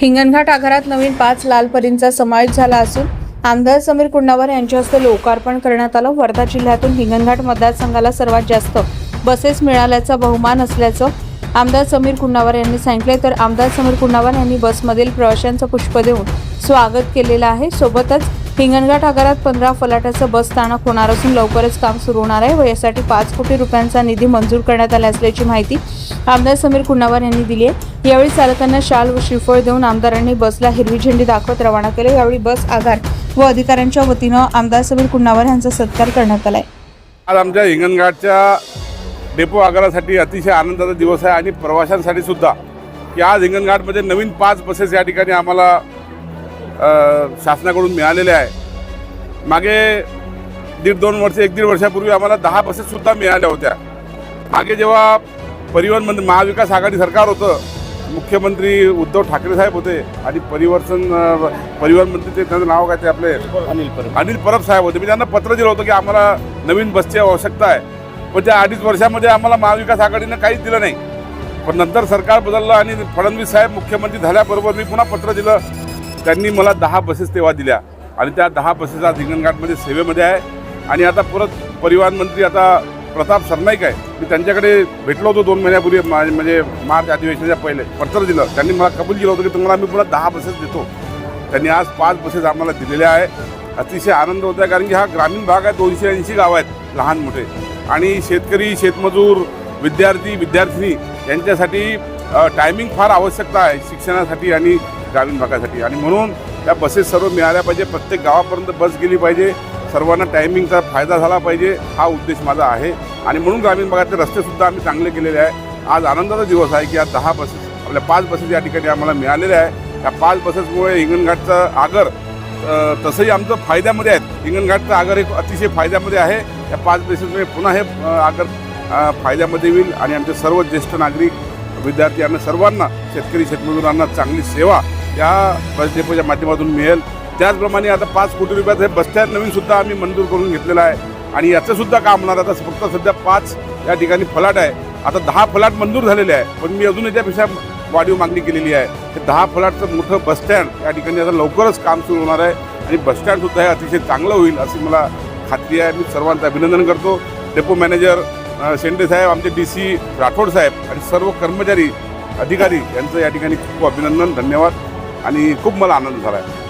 हिंगणघाट आगारात नवीन पाच लाल परींचा समावेश झाला असून आमदार समीर कुंडावर यांच्या हस्ते लोकार्पण करण्यात आलं. वर्धा जिल्ह्यातून हिंगणघाट मतदारसंघाला सर्वात जास्त बसेस मिळाल्याचा बहुमान असल्याचं आमदार समीर कुंडावर यांनी सांगितले तर आमदार समीर कुंडावर यांनी बसमधील प्रवाशांचं पुष्प देऊन स्वागत केलेलं आहे. सोबतच हिंगणघाट आगारात पंधरा फलाटाचं बस स्थानक होणार असून लवकरच काम सुरू होणार आहे व यासाठी पाच कोटी रुपयांचा निधी मंजूर करण्यात आला असल्याची माहिती आमदार समीर कुंडावर यांनी दिली आहे. यावेळी चालकांना शाल व श्रीफळ देऊन आमदारांनी बसला हिरवी झेंडी दाखवत रवाना केले. यावेळी बस आगार व अधिकाऱ्यांच्या वतीनं आमदार समीर कुंडावर यांचा सत्कार करण्यात आलाय. आज आमच्या हिंगणघाटच्या डेपो आगारासाठी अतिशय आनंदाचा दिवस आहे आणि प्रवाशांसाठी सुद्धा. की आज हिंगणघाटमध्ये नवीन पाच बसेस या ठिकाणी आम्हाला शासनाकडून मिळालेल्या आहे. मागे दीड दोन वर्ष एक दीड वर्षापूर्वी आम्हाला दहा बसेससुद्धा मिळाल्या होत्या. मागे जेव्हा परिवहन मंत्री महाविकास आघाडी सरकार होतं मुख्यमंत्री उद्धव ठाकरे साहेब होते आणि परिवर्तन परिवहन मंत्री ते त्यांचं नाव काय ते आपले? अनिल परब. अनिल परब साहेब होते. मी त्यांना पत्र दिलं होतं की आम्हाला नवीन बसची आवश्यकता आहे. पण त्या अडीच वर्षामध्ये आम्हाला महाविकास आघाडीनं काहीच दिलं नाही. पण नंतर सरकार बदललं आणि फडणवीस साहेब मुख्यमंत्री झाल्याबरोबर मी पुन्हा पत्र दिलं. त्यांनी मला दहा बसेस तेव्हा दिल्या. आणि त्या दहा बसेस आज हिंगणघाटमध्ये सेवेमध्ये आहे. आणि आता परत परिवहन मंत्री आता प्रताप सरनाईक आहे. मी त्यांच्याकडे भेटलो होतो दोन महिन्यापूर्वी म्हणजे मार्च अधिवेशनाच्या पहिले. पत्र दिलं. त्यांनी मला कबूल केलं होतं की तुम्हाला मी पुन्हा दहा बसेस देतो. त्यांनी आज पाच बसेस आम्हाला दिलेल्या आहे अतिशय आनंद होत आहे कारण की हा ग्रामीण भाग आहे दोनशे ऐंशी गाव आहेत लहान मोठे. आणि शेतकरी शेतमजूर विद्यार्थी विद्यार्थिनी यांच्यासाठी टायमिंग फार आवश्यकता आहे शिक्षणासाठी आणि ग्रामीण भागासाठी. आणि म्हणून त्या बसेस सर्व मिळाल्या पाहिजे. प्रत्येक गावापर्यंत बस गेली पाहिजे. सर्वांना टायमिंगचा फायदा झाला पाहिजे हा उद्देश माझा आहे. आणि म्हणून ग्रामीण भागातले रस्तेसुद्धा आम्ही चांगले केलेले आहे. आज आनंदाचा दिवस आहे की आज दहा बसेस आपल्या पाच बसेस या ठिकाणी आम्हाला मिळालेल्या आहे त्या पाच बसेसमुळे हिंगणघाटचं आगर तसंही आमचं फायद्यामध्ये आहेत. हिंगणघाटचं आगर एक अतिशय फायद्यामध्ये आहे. त्या पाच बसेसमुळे पुन्हा हे आगर फायद्यामध्ये होईल आणि आमचे सर्व ज्येष्ठ नागरिक विद्यार्थी यांना सर्वांना शेतकरी शेतमजुरांना चांगली सेवा या बसडेपोच्या माध्यमातून मिळेल. त्याचप्रमाणे आता पाच कोटी रुपयाचं हे बस स्टँड नवीन सुद्धा आम्ही मंजूर करून घेतलेलं आहे. आणि याचं सुद्धा काम होणार. आता फक्त सध्या पाच या ठिकाणी फलाट आहे. आता दहा फलाट मंजूर झालेले आहे. पण मी अजून याच्यापेक्षा वाढीव मागणी केलेली आहे. ते दहा फलाटचं मोठं बसस्टँड या ठिकाणी आता लवकरच काम सुरू होणार आहे. आणि बस स्टँडसुद्धा हे अतिशय चांगलं होईल अशी मला खात्री आहे. मी सर्वांचं अभिनंदन करतो. डेपो मॅनेजर शेंडे साहेब आमचे डी सी राठोड साहेब आणि सर्व कर्मचारी अधिकारी यांचं या ठिकाणी खूप अभिनंदन धन्यवाद. आणि खूप मला आनंद झाला आहे.